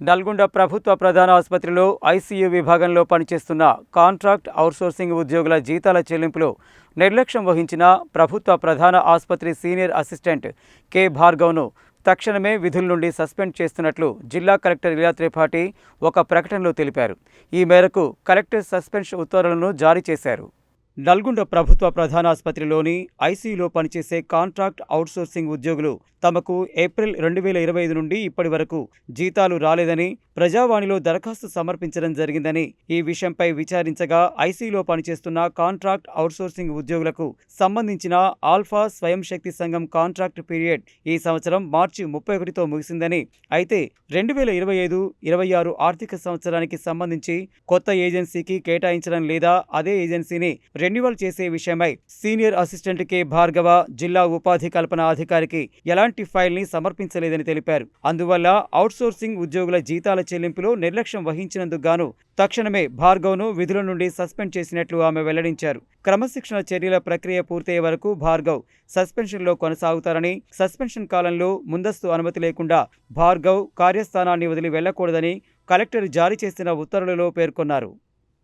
నల్గొండ ప్రభుత్వ ప్రధాన ఆసుపత్రిలో ఐసీయూ విభాగంలో పనిచేస్తున్న కాంట్రాక్ట్ అవుట్సోర్సింగ్ ఉద్యోగుల జీతాల చెల్లింపులో నిర్లక్ష్యం వహించిన ప్రభుత్వ ప్రధాన ఆసుపత్రి సీనియర్ అసిస్టెంట్ కె భార్గవ్ను తక్షణమే విధుల నుండి సస్పెండ్ చేస్తున్నట్లు జిల్లా కలెక్టర్ ఇలా త్రిపాఠి ఒక ప్రకటనలో తెలిపారు. ఈ మేరకు కలెక్టర్ సస్పెన్షన్ ఉత్తర్వులను జారీ చేశారు. నల్గొండ ప్రభుత్వ ప్రధాన ఆసుపత్రిలోని ఐసీయూలో పనిచేసే కాంట్రాక్ట్ అవుట్సోర్సింగ్ ఉద్యోగులు తమకు ఏప్రిల్ రెండు వేల ఇరవై ఐదు నుండి ఇప్పటి వరకు జీతాలు రాలేదని ప్రజావాణిలో దరఖాస్తు సమర్పించడం జరిగిందని ఈ విషయంపై విచారించగా ఐసీయూలో పనిచేస్తున్న కాంట్రాక్ట్ అవుట్సోర్సింగ్ ఉద్యోగులకు సంబంధించిన ఆల్ఫా స్వయం శక్తి సంఘం కాంట్రాక్ట్ పీరియడ్ ఈ సంవత్సరం మార్చి ముప్పై ఒకటితో ముగిసిందని అయితే రెండు వేల ఇరవై ఐదు ఇరవై ఆరు ఆర్థిక సంవత్సరానికి సంబంధించి కొత్త ఏజెన్సీకి కేటాయించడం లేదా అదే ఏజెన్సీని రెన్యువల్ చేసే విషయమై సీనియర్ అసిస్టెంట్ కె. భార్గవ జిల్లా ఉపాధి కల్పన అధికారికి ఎలాంటి ఫైల్ని సమర్పించలేదని తెలిపారు. అందువల్ల అవుట్సోర్సింగ్ ఉద్యోగుల జీతాల చెల్లింపులో నిర్లక్ష్యం వహించినందుకు గాను తక్షణమే భార్గవ్ను విధుల నుండి సస్పెండ్ చేసినట్లు ఆమె వెల్లడించారు. క్రమశిక్షణ చర్యల ప్రక్రియ పూర్తయ్యే వరకు భార్గవ్ సస్పెన్షన్లో కొనసాగుతారని సస్పెన్షన్ కాలంలో ముందస్తు అనుమతి లేకుండా భార్గవ్ కార్యస్థానాన్ని వదిలి వెళ్ళకూడదని కలెక్టర్ జారీ చేసిన ఉత్తర్వులలో పేర్కొన్నారు.